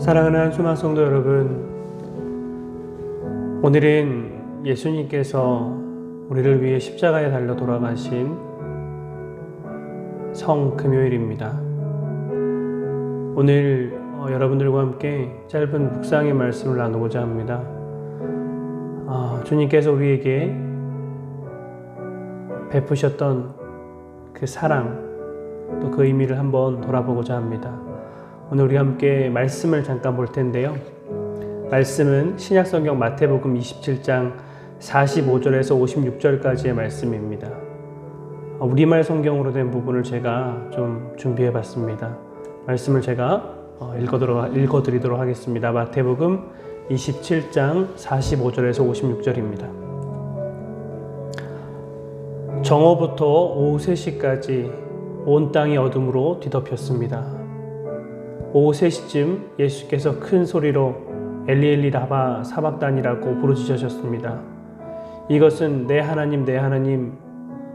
사랑하는 소망성도 여러분, 오늘은 예수님께서 우리를 위해 십자가에 달려 돌아가신 성 금요일입니다. 오늘 어, 여러분들과 함께 짧은 묵상의 말씀을 나누고자 합니다. 아, 주님께서 우리에게 베푸셨던 그 사랑, 또 그 의미를 한번 돌아보고자 합니다. 오늘 우리 함께 말씀을 잠깐 볼 텐데요. 말씀은 신약성경 마태복음 27장 45절에서 56절까지의 말씀입니다. 어, 우리말 성경으로 된 부분을 제가 좀 준비해 봤습니다. 말씀을 제가 어, 읽어드리도록 하겠습니다. 마태복음 27장 45절에서 56절입니다. 정오부터 오후 3시까지 온 땅이 어둠으로 뒤덮였습니다. 오후 3시쯤 예수께서 큰 소리로 엘리엘리 라바 사박단이라고 부르짖으셨습니다. 이것은 내 하나님 내 하나님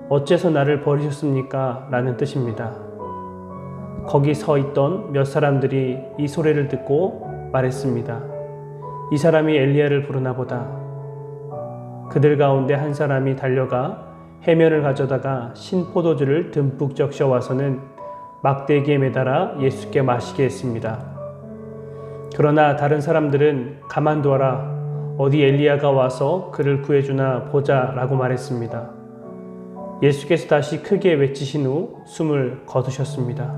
어째서 나를 버리셨습니까? 라는 뜻입니다. 거기 서 있던 몇 사람들이 이 소리를 듣고 말했습니다. 이 사람이 엘리야를 부르나 보다. 그들 가운데 한 사람이 달려가 해면을 가져다가 신포도주를 듬뿍 적셔 와서는 막대기에 매달아 예수께 마시게 했습니다. 그러나 다른 사람들은 가만두어라. 어디 엘리야가 와서 그를 구해주나 보자라고 말했습니다. 예수께서 다시 크게 외치신 후 숨을 거두셨습니다.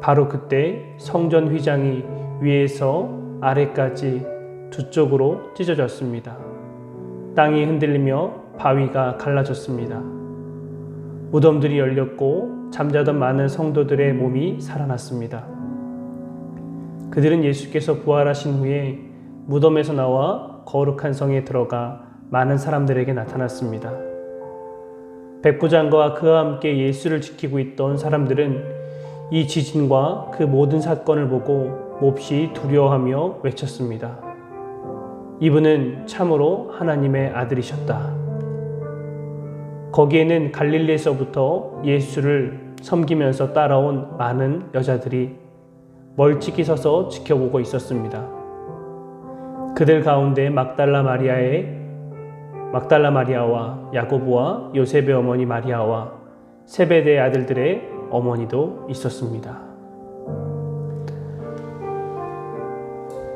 바로 그때 성전 휘장이 위에서 아래까지 두 쪽으로 찢어졌습니다. 땅이 흔들리며 바위가 갈라졌습니다. 무덤들이 열렸고 잠자던 많은 성도들의 몸이 살아났습니다. 그들은 예수께서 부활하신 후에 무덤에서 나와 거룩한 성에 들어가 많은 사람들에게 나타났습니다. 백부장과 그와 함께 예수를 지키고 있던 사람들은 이 지진과 그 모든 사건을 보고 몹시 두려워하며 외쳤습니다. 이분은 참으로 하나님의 아들이셨다. 거기에는 갈릴리에서부터 예수를 섬기면서 따라온 많은 여자들이 멀찍이 서서 지켜보고 있었습니다. 그들 가운데 막달라 마리아의 막달라 마리아와 야고보와 요셉의 어머니 마리아와 세베대의 아들들의 어머니도 있었습니다.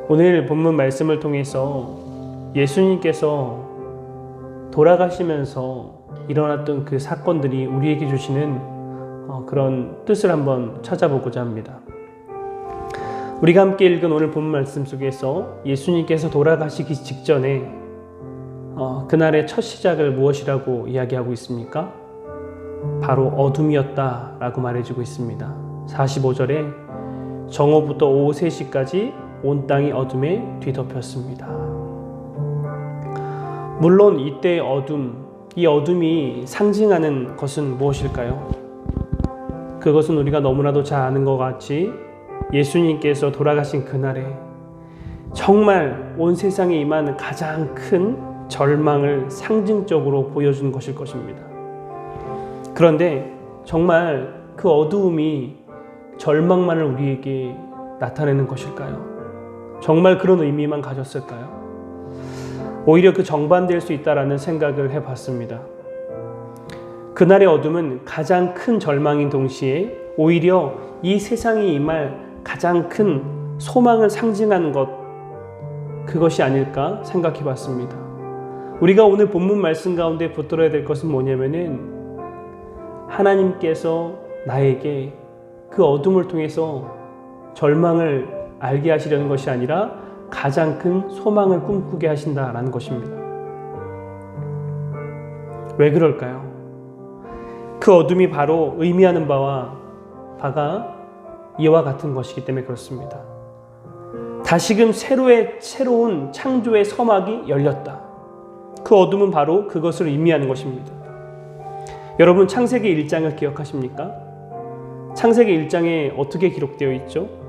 오늘 본문 말씀을 통해서 예수님께서 돌아가시면서 일어났던 그 사건들이 우리에게 주시는 어, 그런 뜻을 한번 찾아보고자 합니다. 우리가 함께 읽은 오늘 본 말씀 속에서 예수님께서 돌아가시기 직전에 어, 그날의 첫 시작을 무엇이라고 이야기하고 있습니까? 바로 어둠이었다 라고 말해주고 있습니다. 45절에 정오부터 오후 3시까지 온 땅이 어둠에 뒤덮였습니다. 물론 이때의 어둠, 이 어둠이 상징하는 것은 무엇일까요? 그것은 우리가 너무나도 잘 아는 것 같이 예수님께서 돌아가신 그날에 정말 온 세상에 임한 가장 큰 절망을 상징적으로 보여준 것일 것입니다. 그런데 정말 그 어두움이 절망만을 우리에게 나타내는 것일까요? 정말 그런 의미만 가졌을까요? 오히려 그 정반될 수 있다라는 생각을 해봤습니다. 그날의 어둠은 가장 큰 절망인 동시에 오히려 이 세상에 임할 가장 큰 소망을 상징하는 것, 그것이 아닐까 생각해 봤습니다. 우리가 오늘 본문 말씀 가운데 붙들어야 될 것은 뭐냐면은 하나님께서 나에게 그 어둠을 통해서 절망을 알게 하시려는 것이 아니라 가장 큰 소망을 꿈꾸게 하신다라는 것입니다. 왜 그럴까요? 그 어둠이 바로 의미하는 바와 바가 이와 같은 것이기 때문에 그렇습니다. 다시금 새로의 새로운 창조의 서막이 열렸다. 그 어둠은 바로 그것을 의미하는 것입니다. 여러분 창세기 1장을 기억하십니까? 창세기 1장에 어떻게 기록되어 있죠?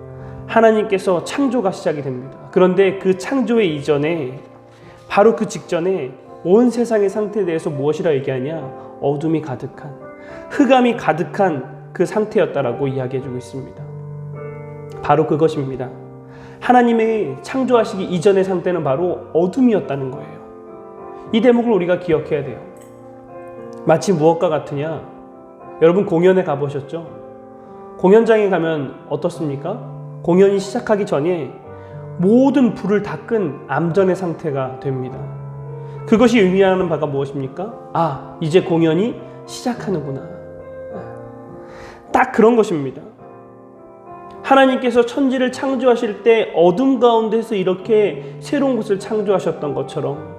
하나님께서 창조가 시작이 됩니다. 그런데 그 창조의 이전에 바로 그 직전에 온 세상의 상태에 대해서 무엇이라 얘기하냐? 어둠이 가득한 흑암이 가득한 그 상태였다라고 이야기해 주고 있습니다. 바로 그것입니다. 하나님의 창조하시기 이전의 상태는 바로 어둠이었다는 거예요. 이 대목을 우리가 기억해야 돼요. 마치 무엇과 같으냐? 여러분 공연에 가보셨죠? 공연장에 가면 어떻습니까? 공연이 시작하기 전에 모든 불을 다 끈 암전의 상태가 됩니다. 그것이 의미하는 바가 무엇입니까? 아, 이제 공연이 시작하는구나. 딱 그런 것입니다. 하나님께서 천지를 창조하실 때 어둠 가운데서 이렇게 새로운 것을 창조하셨던 것처럼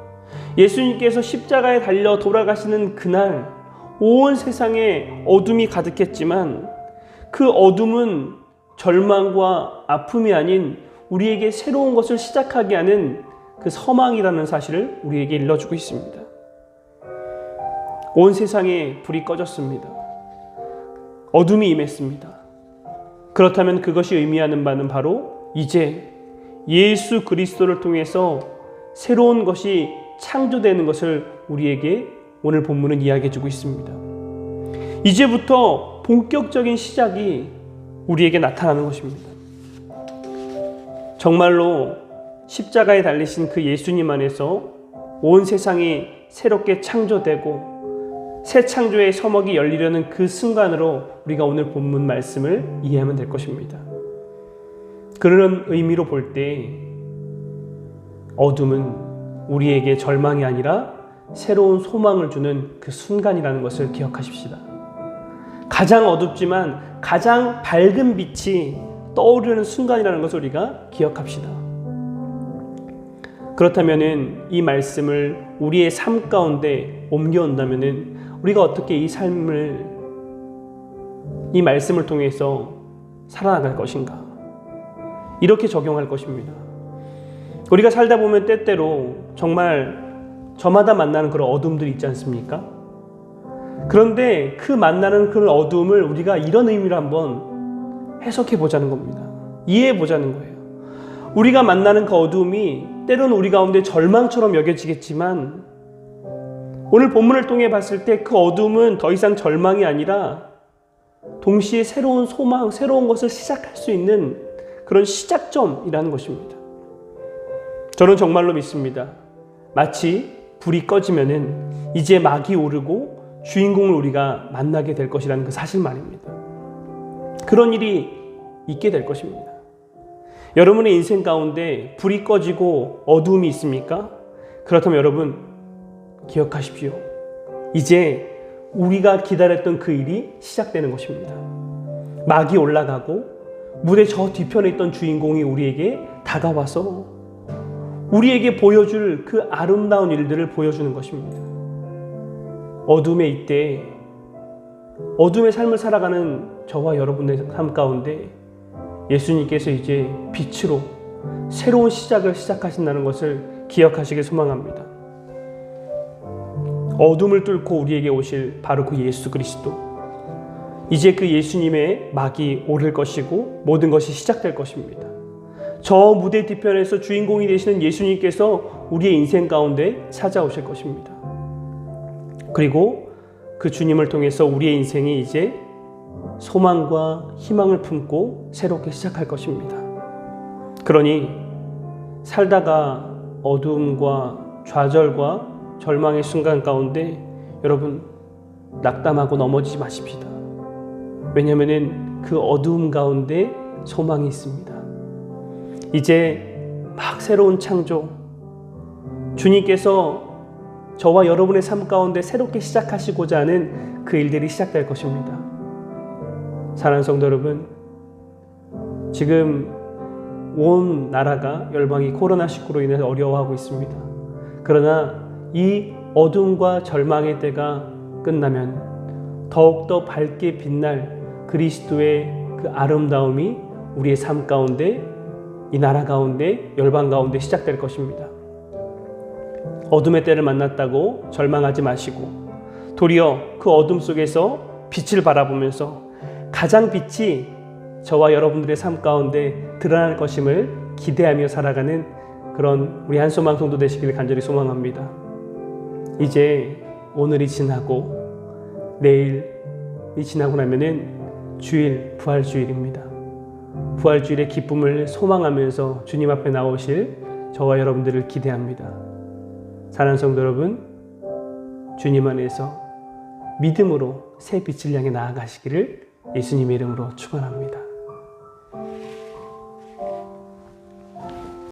예수님께서 십자가에 달려 돌아가시는 그날 온 세상에 어둠이 가득했지만 그 어둠은 절망과 아픔이 아닌 우리에게 새로운 것을 시작하게 하는 그 서망이라는 사실을 우리에게 일러주고 있습니다. 온 세상에 불이 꺼졌습니다. 어둠이 임했습니다. 그렇다면 그것이 의미하는 바는 바로 이제 예수 그리스도를 통해서 새로운 것이 창조되는 것을 우리에게 오늘 본문은 이야기해 주고 있습니다. 이제부터 본격적인 시작이 우리에게 나타나는 것입니다. 정말로 십자가에 달리신 그 예수님 안에서 온 세상이 새롭게 창조되고 새 창조의 서먹이 열리려는 그 순간으로 우리가 오늘 본문 말씀을 이해하면 될 것입니다. 그런 의미로 볼 때 어둠은 우리에게 절망이 아니라 새로운 소망을 주는 그 순간이라는 것을 기억하십시다. 가장 어둡지만 가장 밝은 빛이 떠오르는 순간이라는 것을 우리가 기억합시다. 그렇다면은 이 말씀을 우리의 삶 가운데 옮겨온다면은 우리가 어떻게 이 삶을 이 말씀을 통해서 살아나갈 것인가? 이렇게 적용할 것입니다. 우리가 살다 보면 때때로 정말 저마다 만나는 그런 어둠들이 있지 않습니까? 그런데 그 만나는 그런 어둠을 우리가 이런 의미로 한번 해석해 보자는 겁니다. 이해해 보자는 거예요. 우리가 만나는 그 어둠이 때로는 우리 가운데 절망처럼 여겨지겠지만 오늘 본문을 통해 봤을 때 그 어둠은 더 이상 절망이 아니라 동시에 새로운 소망, 새로운 것을 시작할 수 있는 그런 시작점이라는 것입니다. 저는 정말로 믿습니다. 마치 불이 꺼지면은 이제 막이 오르고 주인공을 우리가 만나게 될 것이라는 그 사실 말입니다. 그런 일이 있게 될 것입니다. 여러분의 인생 가운데 불이 꺼지고 어두움이 있습니까? 그렇다면 여러분 기억하십시오. 이제 우리가 기다렸던 그 일이 시작되는 것입니다. 막이 올라가고 무대 저 뒤편에 있던 주인공이 우리에게 다가와서 우리에게 보여줄 그 아름다운 일들을 보여주는 것입니다. 어둠에 이때 어둠의 삶을 살아가는 저와 여러분의 삶 가운데 예수님께서 이제 빛으로 새로운 시작을 시작하신다는 것을 기억하시길 소망합니다. 어둠을 뚫고 우리에게 오실 바로 그 예수 그리스도. 이제 그 예수님의 막이 오를 것이고 모든 것이 시작될 것입니다. 저 무대 뒤편에서 주인공이 되시는 예수님께서 우리의 인생 가운데 찾아오실 것입니다. 그리고 그 주님을 통해서 우리의 인생이 이제 소망과 희망을 품고 새롭게 시작할 것입니다. 그러니 살다가 어두움과 좌절과 절망의 순간 가운데 여러분 낙담하고 넘어지지 마십시다. 왜냐하면 그 어두움 가운데 소망이 있습니다. 이제 막 새로운 창조 주님께서 저와 여러분의 삶 가운데 새롭게 시작하시고자 하는 그 일들이 시작될 것입니다. 사랑하는 성도 여러분, 지금 온 나라가 열방이 코로나19로 인해서 어려워하고 있습니다. 그러나 이 어둠과 절망의 때가 끝나면 더욱더 밝게 빛날 그리스도의 그 아름다움이 우리의 삶 가운데 이 나라 가운데 열방 가운데 시작될 것입니다. 어둠의 때를 만났다고 절망하지 마시고 도리어 그 어둠 속에서 빛을 바라보면서 가장 빛이 저와 여러분들의 삶 가운데 드러날 것임을 기대하며 살아가는 그런 우리 한소망 성도 되시길 간절히 소망합니다. 이제 오늘이 지나고 내일이 지나고 나면은 주일 부활 주일입니다. 부활주일의 기쁨을 소망하면서 주님 앞에 나오실 저와 여러분들을 기대합니다. 사랑하는 성도 여러분, 주님 안에서 믿음으로 새 빛을 향해 나아가시기를 예수님의 이름으로 축원합니다.